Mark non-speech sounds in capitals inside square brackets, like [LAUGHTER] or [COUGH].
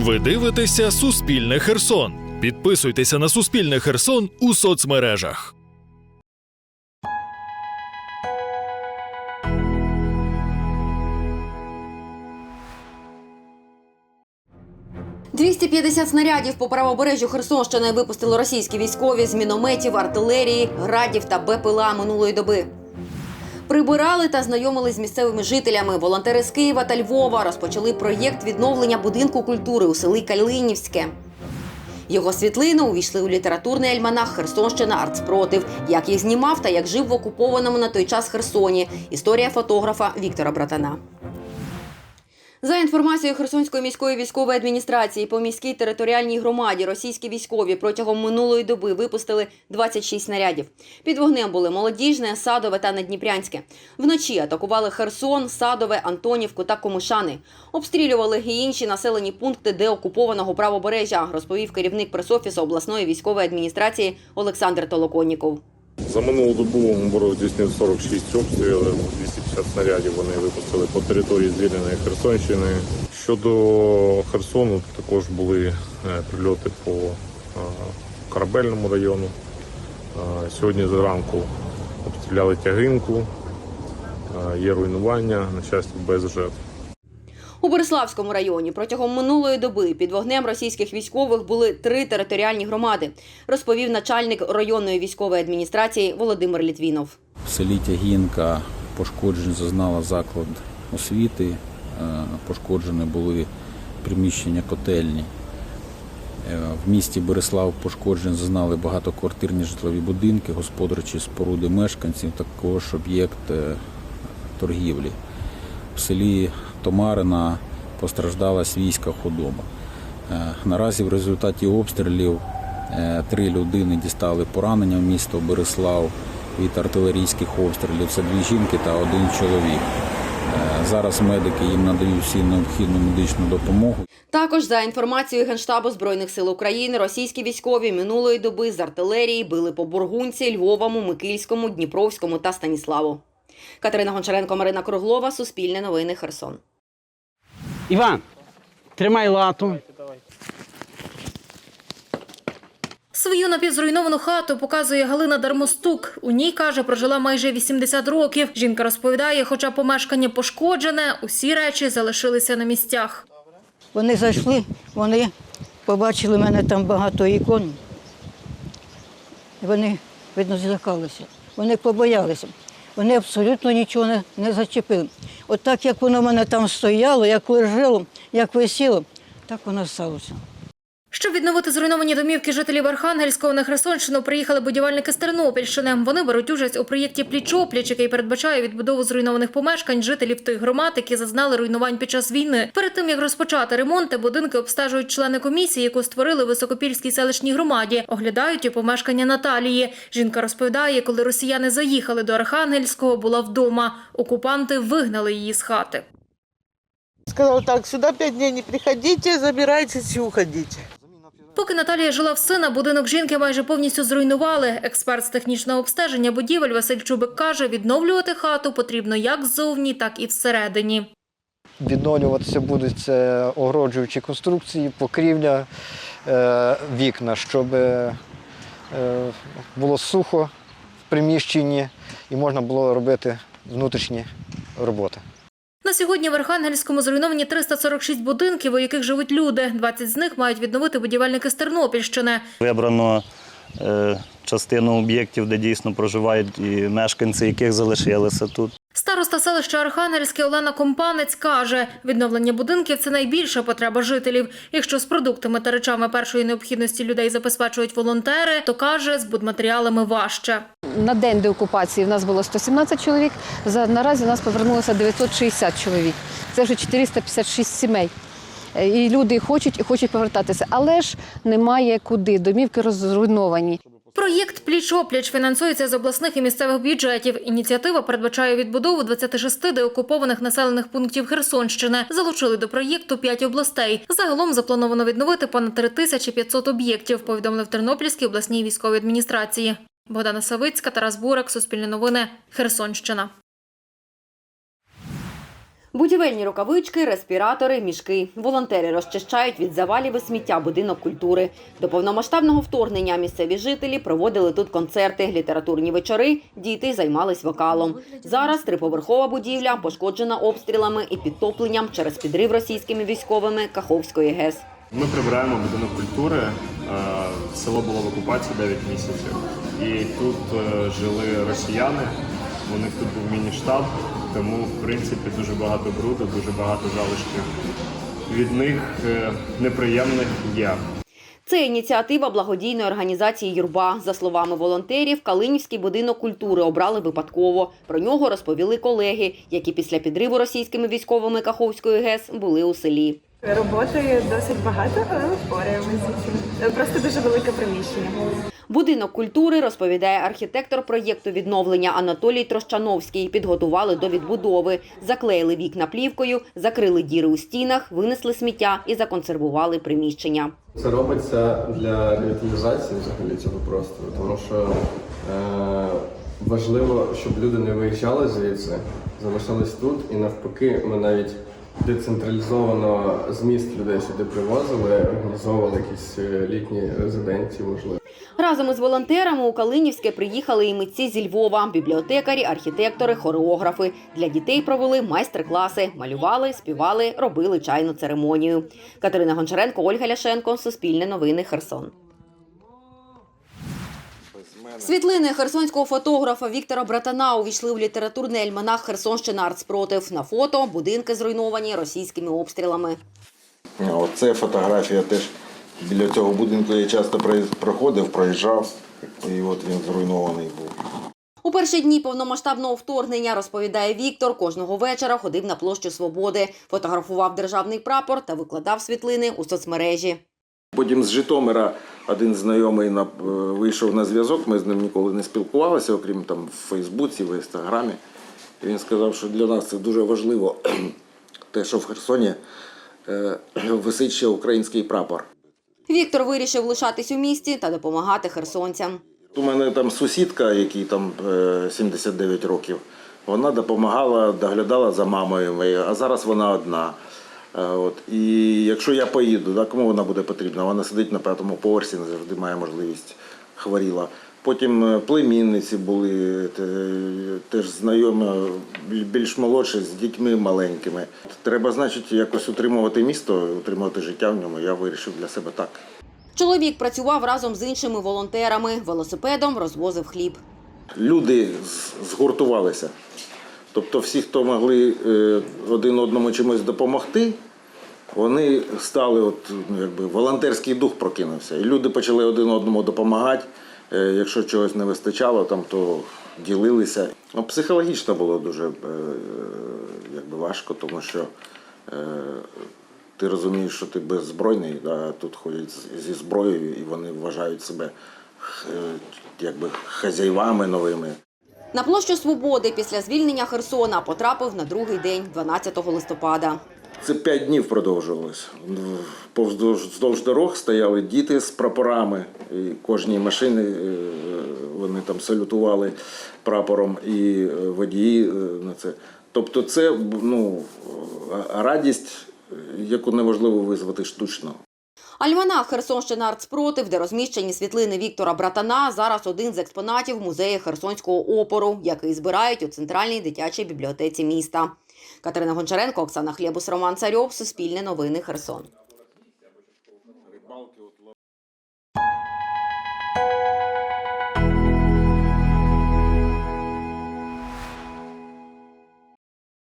Ви дивитеся Суспільне Херсон. Підписуйтеся на Суспільне Херсон у соцмережах. – 250 снарядів по правобережжю Херсонщини випустили російські військові з мінометів, артилерії, градів та БПЛА минулої доби. Прибирали та знайомили з місцевими жителями. Волонтери з Києва та Львова розпочали проєкт відновлення будинку культури у селі Калинівське. Його світлини увійшли у літературний альманах Херсонщина Артспротив. Як їх знімав та як жив в окупованому на той час Херсоні. Історія фотографа Віктора Братана. За інформацією Херсонської міської військової адміністрації, по міській територіальній громаді російські військові протягом минулої доби випустили 26 снарядів. Під вогнем були молодіжне, садове та надніпрянське. Вночі атакували Херсон, Садове, Антонівку та Комишани. Обстрілювали і інші населені пункти деокупованого правобережжя, розповів керівник пресофісу обласної військової адміністрації Олександр Толоконніков. За минулу добу ворог здійснив 46 обстрілів, 250 снарядів вони випустили по території звільненої Херсонщини. Щодо Херсону, також були е, прильоти по е, корабельному району. Е, Сьогодні зранку обстріляли тягинку, є руйнування, на щастя, без жертв. У Бориславському районі протягом минулої доби під вогнем російських військових були три територіальні громади, розповів начальник районної військової адміністрації Володимир Літвінов. В селі Тягінка пошкоджень зазнала заклад освіти, е, пошкоджені були приміщення котельні. Е, В місті Борислав пошкоджень зазнали багатоквартирні житлові будинки, господарчі споруди мешканців, також об'єкт е, торгівлі. В селі Томарина постраждала свійська худоба. Е, Наразі в результаті обстрілів е, три людини дістали поранення в місто Борислав від артилерійських обстрілів. Це дві жінки та один чоловік. Е, Зараз медики їм надають всі необхідну медичну допомогу. Також за інформацією Генштабу збройних сил України, російські військові минулої доби з артилерії били по Бургунці, Львовому, Микільському, Дніпровському та Станіславу. Катерина Гончаренко, Марина Круглова, Суспільне новини, Херсон. Іван, тримай лату. Свою напівзруйновану хату показує Галина Дармостук. У ній, каже, прожила майже 80 років. Жінка розповідає, хоча помешкання пошкоджене, усі речі залишилися на місцях. Вони зайшли, вони побачили в мене там багато ікон. Вони, видно, злякалися. Вони побоялися. Вони абсолютно нічого не, не зачепили. От так, як воно в мене там стояло, як лежало, як висіло, так воно сталося. Щоб відновити зруйновані домівки жителів Архангельського на Херсонщину, приїхали будівельники з Тернопільщини. Вони беруть участь у проєкті Пліч-опліч, який передбачає відбудову зруйнованих помешкань жителів тих громад, які зазнали руйнувань під час війни. Перед тим як розпочати ремонти, будинки обстежують члени комісії, яку створили в Високопільській селищній громаді. Оглядають і помешкання Наталії. Жінка розповідає, коли росіяни заїхали до Архангельського, була вдома. Окупанти вигнали її з хати. Сказал так, сюда пять дней не приходите, забирайтесь и уходите. Поки Наталія жила в сина, будинок жінки майже повністю зруйнували. Експерт з технічного обстеження будівель Василь Чубик каже, відновлювати хату потрібно як ззовні, так і всередині. Відновлюватися будуть це огороджуючі конструкції, покрівля, е, вікна, щоб е, було сухо в приміщенні і можна було робити внутрішні роботи. На сьогодні в Архангельському зруйновані 346 будинків, у яких живуть люди. 20 з них мають відновити будівельники з Тернопільщини. Вибрано е, частину об'єктів, де дійсно проживають і мешканці, яких залишилися тут. Староста селища Архангельське Олена Компанець каже, відновлення будинків це найбільша потреба жителів. Якщо з продуктами та речами першої необхідності людей забезпечують волонтери, то каже, з будматеріалами важче. На день деокупації в нас було 117 чоловік. Наразі у нас повернулося 960 чоловік. Це вже 456 сімей. Е, І люди хочуть і хочуть повертатися, але ж немає куди. Домівки розруйновані. Проєкт Пліч-опліч фінансується з обласних і місцевих бюджетів. Ініціатива передбачає відбудову 26 деокупованих населених пунктів Херсонщини. Залучили до проєкту 5 областей. Загалом заплановано відновити понад 3500 об'єктів, повідомили в Тернопільській обласній військовій адміністрації. Богдана Савицька, Тарас Бурак, Суспільне новини, Херсонщина. Будівельні рукавички, респіратори, мішки. Волонтери розчищають від завалів і сміття будинок культури. До повномасштабного вторгнення місцеві жителі проводили тут концерти, літературні вечори, діти займались вокалом. Зараз триповерхова будівля пошкоджена обстрілами і підтопленням через підрив російськими військовими Каховської ГЕС. Ми прибираємо будинок культури. Е, Село було в окупації 9 місяців. І тут е, жили росіяни. У них тут був міні-штаб, тому в принципі дуже багато бруду, дуже багато залишків. Від них е, неприємних є. Це ініціатива благодійної організації Юрба. За словами волонтерів, Калинівський будинок культури обрали випадково. Про нього розповіли колеги, які після підриву російськими військовими Каховської ГЕС були у селі. Роботи досить багато, але ми впораємося з. Просто дуже велике приміщення. Будинок культури, розповідає архітектор проєкту відновлення Анатолій Трощановський. Підготували до відбудови, заклеїли вікна плівкою, закрили діри у стінах, винесли сміття і законсервували приміщення. Це робиться для ревіталізації взагалі цього простору, тому що е, важливо, щоб люди не виїжджали звідси, залишались тут, і навпаки, ми навіть децентралізовано зміст людей сюди привозили, організовували якісь е, літні резиденції, можливо. Разом із волонтерами у Калинівське приїхали і митці зі Львова, бібліотекарі, архітектори, хореографи. Для дітей провели майстер-класи, малювали, співали, робили чайну церемонію. Катерина Гончаренко, Ольга Ляшенко, Суспільне новини, Херсон. Світлини херсонського фотографа Віктора Братана увійшли в літературний альманах Херсонщина Артспротив. На фото будинки зруйновані російськими обстрілами. Оце фотографія теж біля цього будинку я часто проходив, проїжджав, і от він зруйнований був. У перші дні повномасштабного вторгнення, розповідає Віктор, кожного вечора ходив на площу Свободи, фотографував державний прапор та викладав світлини у соцмережі. Потім з Житомира один знайомий на, е, вийшов на зв'язок, ми з ним ніколи не спілкувалися, окрім там в Фейсбуці, в Інстаграмі. І він сказав, що для нас це дуже важливо, [CLEARS THROAT] те, що в Херсоні е, [CLEARS THROAT] висить ще український прапор. Віктор вирішив лишатись у місті та допомагати херсонцям. У мене там сусідка, якій там е, 79 років, вона допомагала, доглядала за мамою моєю, а зараз вона одна. Е, От. І якщо я поїду, да, кому вона буде потрібна? Вона сидить на п'ятому поверсі, не завжди має можливість хворіла. Потім е, племінниці були теж знайомі, більш молодші, з дітьми маленькими. Треба, значить, якось утримувати місто, утримувати життя в ньому. Я вирішив для себе так. Чоловік працював разом з іншими волонтерами. Велосипедом розвозив хліб. люди згуртувалися. Тобто всі, хто могли е, один одному чимось допомогти, вони стали, от, ну, якби, волонтерський дух прокинувся. І люди почали один одному допомагати. Е, Якщо чогось не вистачало, там, то ділилися. Ну, психологічно було дуже е, якби, важко, тому що е, ти розумієш, що ти беззбройний, а тут ходять зі зброєю і вони вважають себе якби, хазяївами новими. На площу Свободи після звільнення Херсона потрапив на другий день, 12 листопада. Це п'ять днів продовжувалось. Повздовж вздовж дорог стояли діти з прапорами, і кожній машини е, вони там салютували прапором і е, водії е, на це. Тобто, це ну, радість, яку неможливо визвати штучно. Альманах Херсонщина Артспротив, де розміщені світлини Віктора Братана, зараз один з експонатів музею Херсонського опору, який збирають у центральній дитячій бібліотеці міста. Катерина Гончаренко, Оксана Хлєбус, Роман Царьов, Суспільне новини, Херсон.